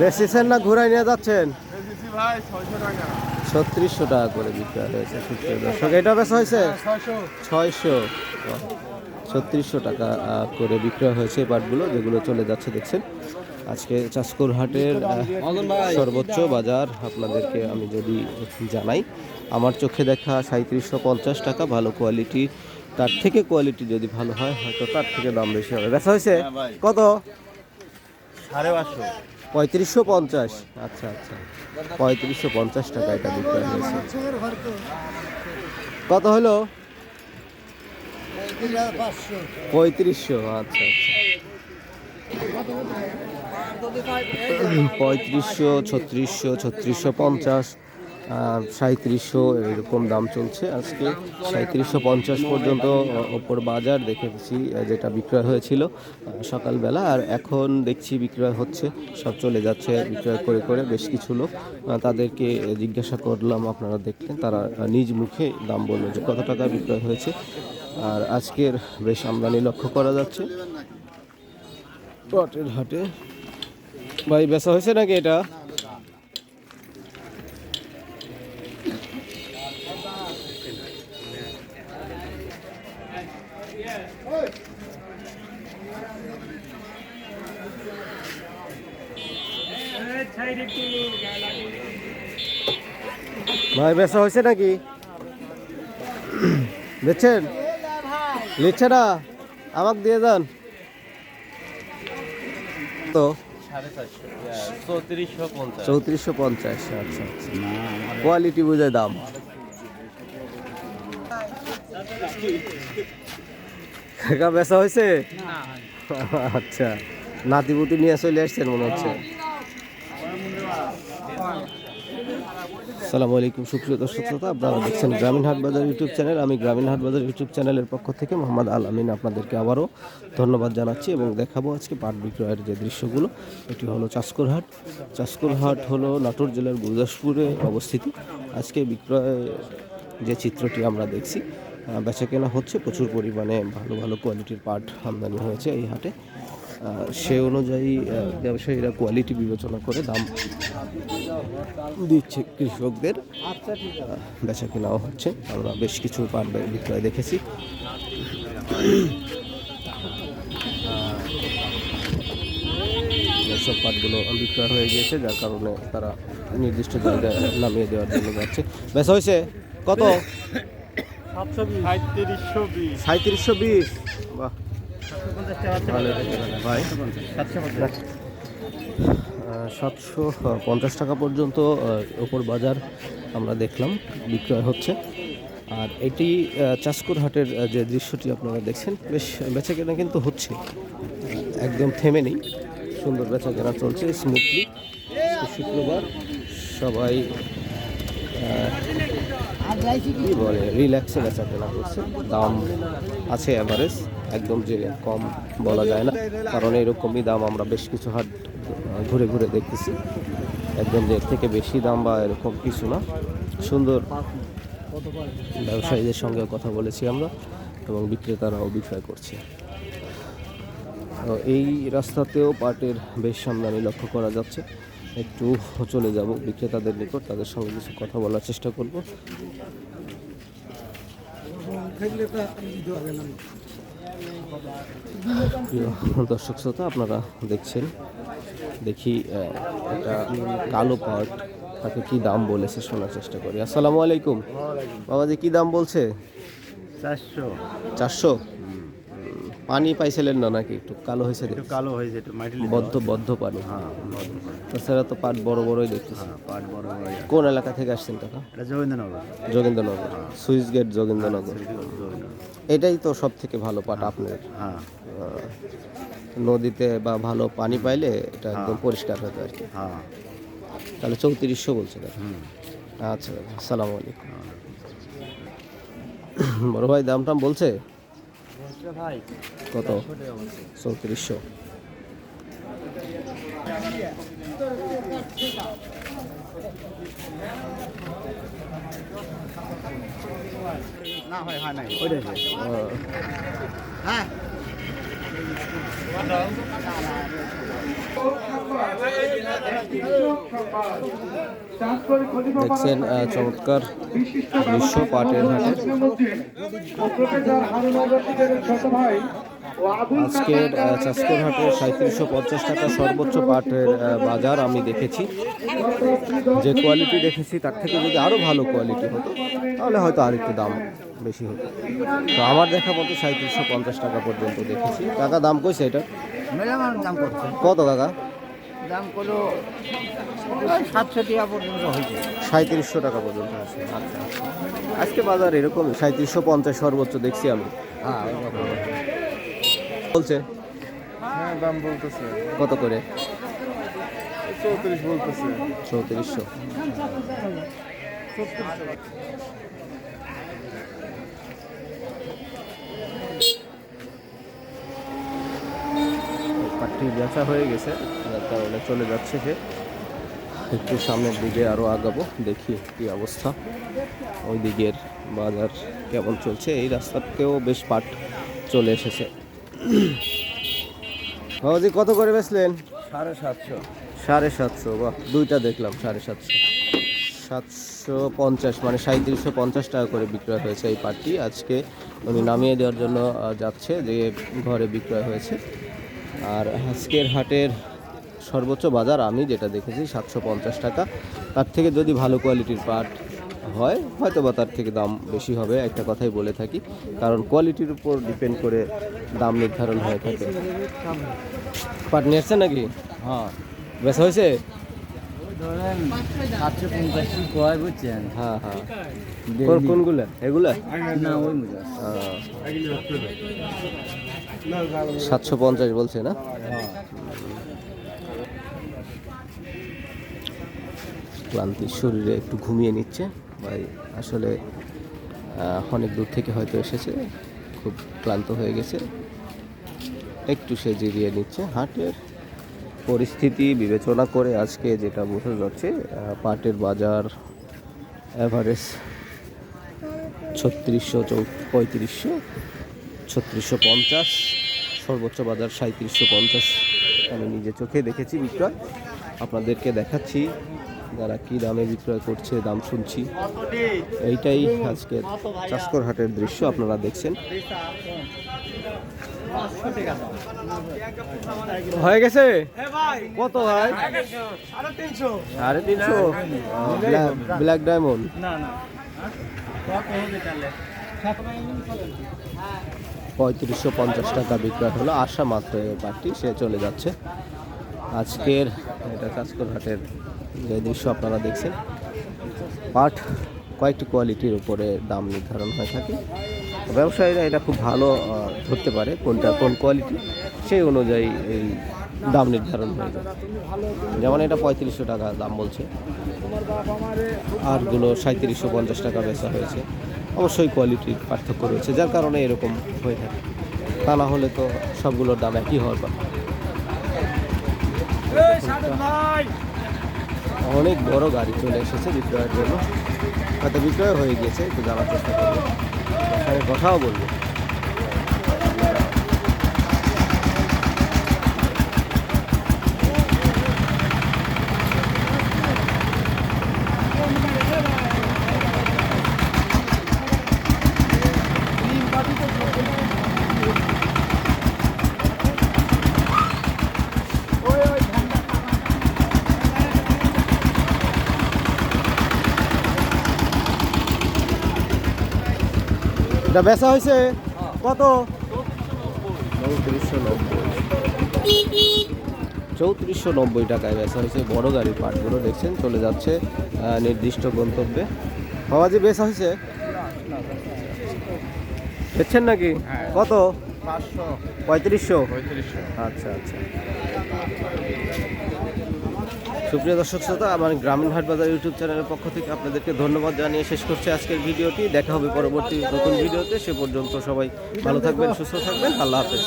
বেচেছেন না ঘুরাই নিয়ে যাচ্ছেন? বেশি ছত্রিশশো টাকা করে বিক্রয় হয়েছে দর্শক। এটা বেচা হয়েছে? ছয়শো। ছয়শো। ছত্রিশশো টাকা করে বিক্রয় হয়েছে এই পাটগুলো যেগুলো চলে যাচ্ছে দেখছেন। আজকে চাষকুর হাটের সর্বোচ্চ বাজার আপনাদেরকে আমি যদি জানাই আমার চোখে দেখা সাঁত্রিশশো পঞ্চাশ টাকা ভালো কোয়ালিটি। তার থেকে কোয়ালিটি যদি ভালো হয় হয়তো তার থেকে দাম বেশি হবে। বেচা হয়েছে? কত? সাড়ে পাঁচশো। পঁয়ত্রিশশো পঞ্চাশ। আচ্ছা আচ্ছা। পঁয়ত্রিশশো পঞ্চাশ টাকা এটা বিক্রয় হয়েছে। কত হলো? পঁয়ত্রিশশো আচ্ছা আচ্ছা। পঁয়ত্রিশশো, ছত্রিশশো ছত্রিশশো পঞ্চাশ। সাঁত্রিশশো এরকম দাম চলছে আজকে। সাঁত্রিশশো পঞ্চাশ পর্যন্ত ওপর বাজার দেখেছি যেটা বিক্রয় হয়েছিল সকালবেলা। আর এখন দেখছি বিক্রয় হচ্ছে, সব চলে যাচ্ছে বিক্রয় করে করে বেশ কিছু লোক। তাদেরকে জিজ্ঞাসা করলাম, আপনারা দেখলেন, তারা নিজ মুখে দাম বলল যে কত টাকা বিক্রয় হয়েছে। আর আজকের বেশ আমদানি লক্ষ্য করা যাচ্ছে। পটের হাটে। ভাই, বেচা হয়েছে নাকি এটা? ভাই বেচা হয়েছে নাকি? দেখছেন লিখছে না? আমাকে দিয়ে যান। তো? চৌত্রিশশো পঞ্চাশ আচ্ছা আচ্ছা। কোয়ালিটি বুঝে দাম। বেচা হয়েছে? আচ্ছা। নাতিপুতি নিয়ে চলে আসছেন মনে হচ্ছে। সালামু আলাইকুম, সুপ্রিয় দর্শক শ্রোতা, আপনারা দেখছেন গ্রামীণ হাট বাজার ইউটিউব চ্যানেল। আমি গ্রামীণ হাট বাজার ইউটিউব চ্যানেলের পক্ষ থেকে মোহাম্মদ আল আমিন আপনাদেরকে আবারও ধন্যবাদ জানাচ্ছি এবং দেখাবো আজকে পাট বিক্রয়ের যে দৃশ্যগুলো। এটি হলো চাষকর হাট। চাষকর হাট হলো নাটোর জেলার গুরদাসপুরে অবস্থিত। আজকে বিক্রয় যে চিত্রটি আমরা দেখছি বেচা কেনা হচ্ছে প্রচুর পরিমাণে ভালো ভালো কোয়ালিটির পাট আমদানি হয়েছে এই হাটে। সে অনুযায়ী ব্যবসায়ীরা কোয়ালিটি বিবেচনা করে দাম দিচ্ছে কৃষকদের। বেচা কেনাও হচ্ছে। আমরা বেশ কিছু বে- বিক্রয় দেখেছি। সব পাটগুলো বিক্রয় হয়ে গিয়েছে যার কারণে তারা নির্দিষ্ট জায়গায় নামিয়ে দেওয়ার জন্য যাচ্ছে। বেচা হয়েছে কত? সাঁত্রিশশো বিশ। সাঁত্রিশশো বিশ। বাহ। সাতশো পঞ্চাশ টাকা। পর্যন্ত ওপর বাজার আমরা দেখলাম বিক্রয় হচ্ছে। আর এটি চাষকুর হাটের যে দৃশ্যটি আপনারা দেখছেন বেশ বেচা কেনা কিন্তু হচ্ছে। একদম থেমে নেই। সুন্দর বেচা কেনা চলছে স্মুথলি। শুক্রবার সবাই কি? বলে? রিল্যাক্সে বেচা কেনা করছে। দাম আছে অ্যাভারেজ একদম যে কম বলা যায় না। কারণ এরকমই দাম আমরা বেশ কিছু হাট ঘুরে ঘুরে দেখতেছি। একদম যে এর থেকে বেশি দাম বা এরকম কিছু না। সুন্দর ব্যবসায়ীদের সঙ্গে কথা বলেছি আমরা এবং বিক্রেতারাও বিক্রয় করছে। এই রাস্তাতেও পাটের বেশ আমদানি লক্ষ্য করা যাচ্ছে। একটু চলে যাব বিক্রেতাদের নিকট তাদের সঙ্গে কিছু কথা বলার চেষ্টা করব। দর্শক শ্রোতা আপনারা দেখছেন দেখি একটা কালো পাট তাকে কি দাম বলেছে শোনার চেষ্টা করি। আসসালামু আলাইকুম। বাবাজি কি দাম বলছে? চারশো। চারশো? পানি পাইছিলেন না নাকি? একটু কালো হয়েছে। কালো হয়েছে বদ্ধ বদ্ধ পানি। হ্যাঁ তাছাড়া তো পাট বড় বড়ই দেখতেছি। পাট বড় বড় কোন এলাকা থেকে আসছেন কাকা? এটা জয়ীন্দ্রনগর যোগেন্দ্রনগর সুইচ গেট যোগেন্দ্রনগর এটাই তো সব থেকে ভালো পাট আপনার। হ্যাঁ। নদীতে বা ভালো পানি পাইলে এটা একদম পরিষ্কার হতো আর কি। হ্যাঁ। তাহলে চৌত্রিশশো বলছে দাদা আচ্ছা দাদা আসসালামু আলাইকুম। বড় ভাই দাম টাম বলছে? ভাই কত? চৌত্রিশশো। না হয় হয় নাই ওইটাই আহ, হ্যাঁ দেখছেন আহ, চমৎকার দৃশ্য পাটের হাটের আজকের আহ, চাষকর হাটে সাঁত্রিশশো পঞ্চাশ টাকা সর্বোচ্চ পাটের বাজার আমি দেখেছি। যে কোয়ালিটি দেখেছি তার থেকে যদি আরও ভালো কোয়ালিটি হতো তাহলে হয়তো আর একটু দাম বেশি হতো। তো আমার দেখা মতো সাঁত্রিশশো পঞ্চাশ টাকা পর্যন্ত দেখেছি। টাকা দাম কইছে এটা? কত কাকা? দাম করল সাতশো টাকা পর্যন্ত হয়েছে। সাঁত্রিশশো টাকা পর্যন্ত আছে। আচ্ছা আচ্ছা। আজকে বাজার এরকম সাঁত্রিশশো পঞ্চাশ সর্বোচ্চ দেখছি আমি। হ্যাঁ বলছে? হ্যাঁ দাম বলতেছে। কত করে? চৌত্রিশ বলতেছে। চৌত্রিশশো। পাটটি বেচা হয়ে গেছে। কারণে চলে যাচ্ছে সে। একটু সামনের দিকে আরও আগাবো দেখি কি অবস্থা। ওই দিকের বাজার কেমন চলছে? এই রাস্তাতেও বেশ পাট চলে এসেছে। বাবাজি কত করে বেচলেন? সাড়ে সাতশো। সাড়ে সাতশো বাহ দুইটা দেখলাম সাড়ে সাতশো। সাতশো পঞ্চাশ মানে সাঁত্রিশশো পঞ্চাশ টাকা করে বিক্রয় হয়েছে এই পাটটি। আজকে উনি নামিয়ে দেওয়ার জন্য যাচ্ছে যে ঘরে বিক্রয় হয়েছে। আর আজকের হাটের সর্বোচ্চ বাজার আমি যেটা দেখেছি সাতশো পঞ্চাশ টাকা। তার থেকে যদি ভালো কোয়ালিটির পাট হয় হয়তো বা তার থেকে দাম বেশি হবে একটা কথাই বলে থাকি। কারণ কোয়ালিটির উপর ডিপেন্ড করে দাম নির্ধারণ হয়ে থাকে। পাট নিয়ে আসছেন নাকি? হ্যাঁ। বেচা হয়েছে? ধরেন সাতশো পঞ্চাশ কয় বুঝছেন? হ্যাঁ হ্যাঁ। কোন- কোনগুলা? এগুলা? না ওই সাতশো পঞ্চাশ বলছে না? হ্যাঁ। ক্লান্তি শরীরে একটু ঘুমিয়ে নিচ্ছে। ভাই, আসলে অনেক দূর থেকে হয়তো এসেছে। খুব ক্লান্ত হয়ে গেছে। একটু সে জিরিয়ে নিচ্ছে। হাটের পরিস্থিতি বিবেচনা করে আজকে যেটা বোঝা যাচ্ছে পাটের বাজার অ্যাভারেজ ছত্রিশশো চৌ, পঁয়ত্রিশশো, ছত্রিশশো পঞ্চাশ। সর্বোচ্চ বাজার সাঁত্রিশশো পঞ্চাশ। আমি নিজে চোখে দেখেছি বিক্রয়। আপনাদেরকে দেখাচ্ছি যারা কি দামে বিক্রয় করছে, দাম শুনছি। এইটাই আজকের চাষকর হাটের দৃশ্য, আপনারা দেখছেন। হয়ে গেছে? কত ব্ল্যাক ডায়মন্ড। পঁয়ত্রিশশো পঞ্চাশ টাকা বিক্রয় হলো। আসা মাত্র পার্টি সে চলে যাচ্ছে। আজকের এটা কাজকর হাটের যে দৃশ্য আপনারা দেখছেন, পাট কয়েকটি কোয়ালিটির উপরে দাম নির্ধারণ হয়ে থাকে। ব্যবসায়ীরা এটা খুব ভালো ধরতে পারে কোনটা কোন কোয়ালিটি, সেই অনুযায়ী এই দাম নির্ধারণ হয়ে যায়। যেমন এটা পঁয়ত্রিশশো টাকা দাম বলছে। আরগুলো সাঁত্রিশশো পঞ্চাশ টাকা বেচা হয়েছে। অবশ্যই কোয়ালিটির পার্থক্য রয়েছে যার কারণে এরকম হয়ে থাকে। তা না হলে তো সবগুলোর দাম একই হওয়ার কথা। অনেক বড় গাড়ি চলে এসেছে বিক্রয়ের জন্য। হয়তো বিক্রয় হয়ে গিয়েছে একটু জানার চেষ্টা করব। কথাও বলব। এটা বেচা হয়েছে কত? চৌত্রিশশো নব্বই চৌত্রিশশো নব্বই টাকায় বেচা হয়েছে। বড় গাড়ির পাটগুলো দেখছেন চলে যাচ্ছে নির্দিষ্ট গন্তব্যে। বাবাজি বেচা হয়েছে? দেখছেন নাকি? কত? পঁয়ত্রিশশো। আচ্ছা আচ্ছা। সুপ্রিয় দর্শক শ্রোতা, আমার গ্রামীণ হাট বাজার ইউটিউব চ্যানেলের পক্ষ থেকে আপনাদেরকে ধন্যবাদ জানিয়ে শেষ করছে আজকের ভিডিওটি। দেখা হবে পরবর্তী নতুন ভিডিওতে। সে পর্যন্ত সবাই ভালো থাকবেন, সুস্থ থাকবেন। আল্লাহ হাফেজ।